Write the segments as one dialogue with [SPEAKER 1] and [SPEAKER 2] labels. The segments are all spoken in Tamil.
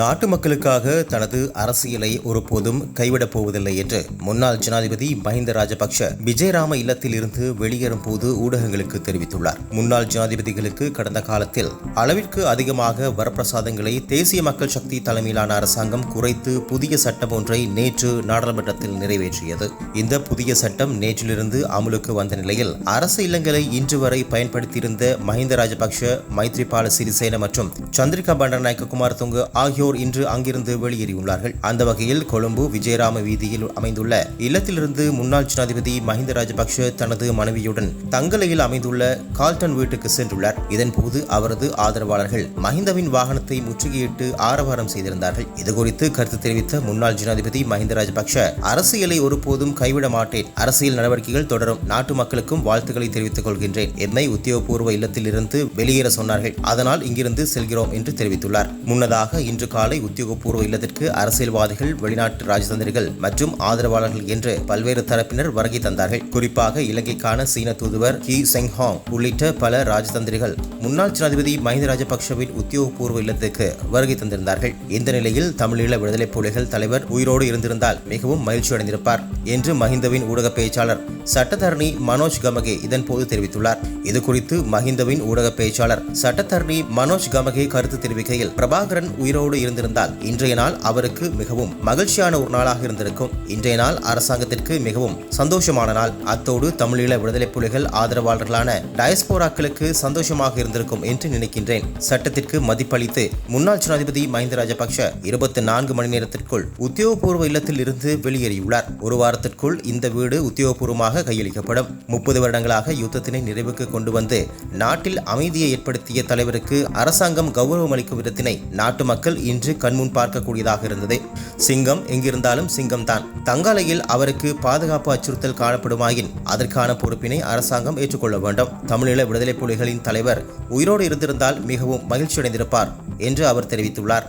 [SPEAKER 1] நாட்டு மக்களுக்காக தனது அரசியலை ஒருபோதும் கைவிடப் போவதில்லை என்று முன்னாள் ஜனாதிபதி மஹிந்த ராஜபக்ஷ விஜயராம இல்லத்தில் இருந்து வெளியேறும் போது ஊடகங்களுக்கு தெரிவித்துள்ளார். முன்னாள் ஜனாதிபதிகளுக்கு கடந்த காலத்தில் அளவிற்கு அதிகமாக வரப்பிரசாதங்களை தேசிய மக்கள் சக்தி தலைமையிலான அரசாங்கம் குறைத்து புதிய சட்டம் ஒன்றை நேற்று நாடாளுமன்றத்தில் நிறைவேற்றியது. இந்த புதிய சட்டம் நேற்றிலிருந்து அமலுக்கு வந்த நிலையில் அரசு இல்லங்களை இன்று வரை பயன்படுத்தியிருந்த மஹிந்த ராஜபக்ஷ மைத்ரிபால சிறிசேன மற்றும் சந்திரிகா பண்டநாயக்க குமாரதுங்க ஆகியோர் இன்று அங்கிருந்து வெளியேறியுள்ளார்கள். அந்த வகையில் கொழும்பு விஜயராம வீதியில் அமைந்துள்ள இல்லத்திலிருந்து முன்னாள் ஜனாதிபதி மஹிந்த ராஜபக்ஷ தனது மனைவியுடன் தங்கலையில் அமைந்துள்ள கால்டன் வீட்டுக்கு சென்றுள்ளார். இதன்போது அவரது ஆதரவாளர்கள் மஹிந்தவின் வாகனத்தை முற்றுகையிட்டு ஆரவாரம் செய்திருந்தார்கள். இதுகுறித்து கருத்து தெரிவித்த முன்னாள் ஜனாதிபதி மஹிந்த ராஜபக்ஷ அரசியலை ஒருபோதும் கைவிட மாட்டேன். அரசியல் நடவடிக்கைகள் தொடரும். நாட்டு மக்களுக்கும் வாழ்த்துக்களை தெரிவித்துக் கொள்கின்றேன். என்னை உத்தியோகபூர்வ இல்லத்தில் இருந்து வெளியேற சொன்னார்கள். அதனால் இங்கிருந்து செல்கிறோம் என்று தெரிவித்துள்ளார். முன்னதாக இன்று காலை உத்தியோகபூர்வ இல்லத்திற்கு அரசியல்வாதிகள் வெளிநாட்டு ராஜதந்திரிகள் மற்றும் ஆதரவாளர்கள் என்று பல்வேறு தரப்பினர் வருகை தந்தார்கள். குறிப்பாக இலங்கைக்கான சீன தூதுவர் ஹி செங்ஹாங் உள்ளிட்ட பல ராஜதந்திரிகள் முன்னாள் ஜனாதிபதி மஹிந்த ராஜபக்ஷவின் உத்தியோகபூர்வ இல்லத்திற்கு வருகை தந்திருந்தார்கள். இந்த நிலையில் தமிழீழ விடுதலை புலிகள் தலைவர் உயிரோடு இருந்திருந்தால் மிகவும் மகிழ்ச்சி அடைந்திருப்பார் என்று மஹிந்தவின் ஊடக பேச்சாளர் சட்டத்தரணி மனோஜ் கமகே இதன்போது தெரிவித்துள்ளார். இது குறித்து மஹிந்தவின் ஊடக பேச்சாளர் சட்டத்தரணி மனோஜ் கமகே கருத்து தெரிவிக்கையில் பிரபாகரன் உயிரோடு இருந்திருந்தால் இன்றைய நாள் அவருக்கு மிகவும் மகிழ்ச்சியான ஒரு நாளாக இருந்திருக்கும். இன்றைய நாள் அரசாங்கத்திற்கு மிகவும் சந்தோஷமான நாள். அத்தோடு தமிழீழ விடுதலை புலிகள் ஆதரவாளர்களான டயஸ்போராக்களுக்கு சந்தோஷமாக இருந்திருக்கும் என்று நினைக்கின்றேன். சட்டத்திற்கு மதிப்பளித்து முன்னாள் ஜனாதிபதி மஹிந்த ராஜபக்ஷ இருபத்தி நான்கு மணி நேரத்திற்குள் உத்தியோகபூர்வ இல்லத்தில் இருந்து வெளியேறியுள்ளார். ஒரு வாரத்திற்குள் இந்த வீடு உத்தியோகபூர்வமாக கையளிக்கப்படும். முப்பது வருடங்களாக யுத்தத்தினை நிறைவுக்கு கொண்டு வந்து நாட்டில் அமைதியை ஏற்படுத்திய தலைவருக்கு அரசாங்கம் கௌரவம் அளிக்கும் விதத்தினை நாட்டு மக்கள் இன்று கண்முன் பார்க்கக்கூடியதாக இருந்தது. சிங்கம் எங்கிருந்தாலும் சிங்கம் தான். தங்காலையில் அவருக்கு பாதுகாப்பு அச்சுறுத்தல் காணப்படுமாயின் அதற்கான பொறுப்பினை அரசாங்கம் ஏற்றுக்கொள்ள வேண்டும். தமிழீழ விடுதலை புலிகளின் தலைவர் உயிரோடு இருந்திருந்தால் மிகவும் மகிழ்ச்சியடைந்திருப்பார் என்று அவர் தெரிவித்துள்ளார்.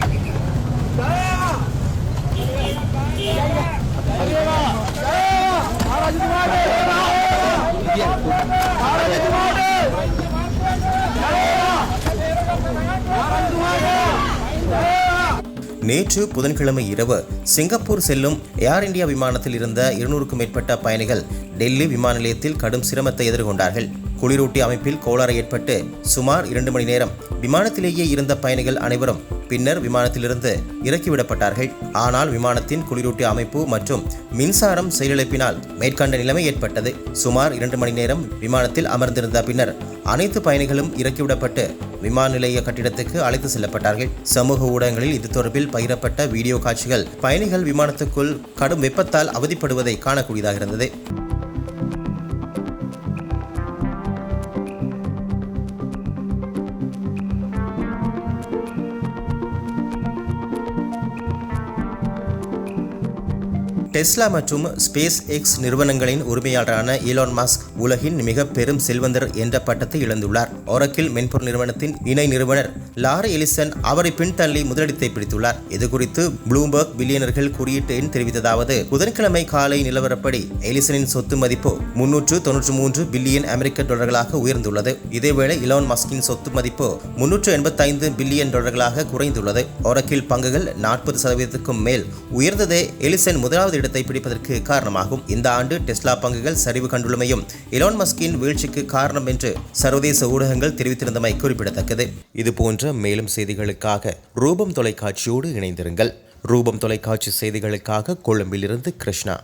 [SPEAKER 1] நேற்று புதன்கிழமை இரவு சிங்கப்பூர் செல்லும் ஏர் இந்தியா விமானத்தில் இருந்த இருநூறுக்கும் மேற்பட்ட பயணிகள் டெல்லி விமான நிலையத்தில் கடும் சிரமத்தை எதிர்கொண்டார்கள். குளிரூட்டி அமைப்பில் கோளாறு ஏற்பட்டு சுமார் இரண்டு மணி நேரம் விமானத்திலேயே இருந்த பயணிகள் அனைவரும் பின்னர் விமானத்திலிருந்து இறக்கிவிடப்பட்டார்கள். ஆனால் விமானத்தின் குளிரூட்டி அமைப்பு மற்றும் மின்சாரம் செயலிழப்பினால் மேற்கண்ட நிலைமை ஏற்பட்டது. சுமார் இரண்டு மணி நேரம் விமானத்தில் அமர்ந்திருந்த பின்னர் அனைத்து பயணிகளும் இறக்கிவிடப்பட்டு விமான நிலைய கட்டிடத்துக்கு அழைத்து செல்லப்பட்டார்கள். சமூக ஊடகங்களில் இது தொடர்பில் பகிரப்பட்ட வீடியோ காட்சிகள் பயணிகள் விமானத்துக்குள் கடும் வெப்பத்தால் அவதிப்படுவதை காணக்கூடியதாக இருந்தது. டெஸ்லா மற்றும் ஸ்பேஸ் எக்ஸ் நிறுவனங்களின் உரிமையாளரான ஈலான் மாஸ்க் உலகின் மிக பெரும் செல்வந்தர் என்ற பட்டத்தை இழந்துள்ளார். ஒரக்கில் மென்பொருள் நிறுவனத்தின் இணை நிறுவனர் லாரி எலிசன் அவரை பின்தள்ளி முதலிடத்தை பிடித்துள்ளார். இதுகுறித்து ப்ளூம்பர்க் பில்லியனர்கள் குறியீட்டு எண் தெரிவித்ததாவது புதன்கிழமை காலை நிலவரப்படி எலிசனின் சொத்து மதிப்பு முன்னூற்று தொன்னூற்று மூன்று பில்லியன் அமெரிக்க டாலர்களாக உயர்ந்துள்ளது. இதேவேளை இலான் மாஸ்கின் சொத்து மதிப்பு முன்னூற்று எண்பத்தைந்து பில்லியன் டாலர்களாக குறைந்துள்ளது. ஒரக்கில் பங்குகள் நாற்பது சதவீதத்துக்கும் மேல் உயர்ந்ததே எலிசன் முதலாவது இடத்தை பிடிப்பதற்கு காரணமாகும். இந்த ஆண்டு டெஸ்லா பங்குகள் சரிவு கண்டுள்ளமையும் இலான் மஸ்கின் வீழ்ச்சிக்கு காரணம் என்று சர்வதேச ஊடகங்கள் தெரிவித்திருந்தமை குறிப்பிடத்தக்கது. இது போன்ற மேலும் செய்திகளுக்காக ரூபம் தொலைக்காட்சியோடு இணைந்திருங்கள். ரூபம் தொலைக்காட்சி செய்திகளுக்காக கொழும்பிலிருந்து கிருஷ்ணா.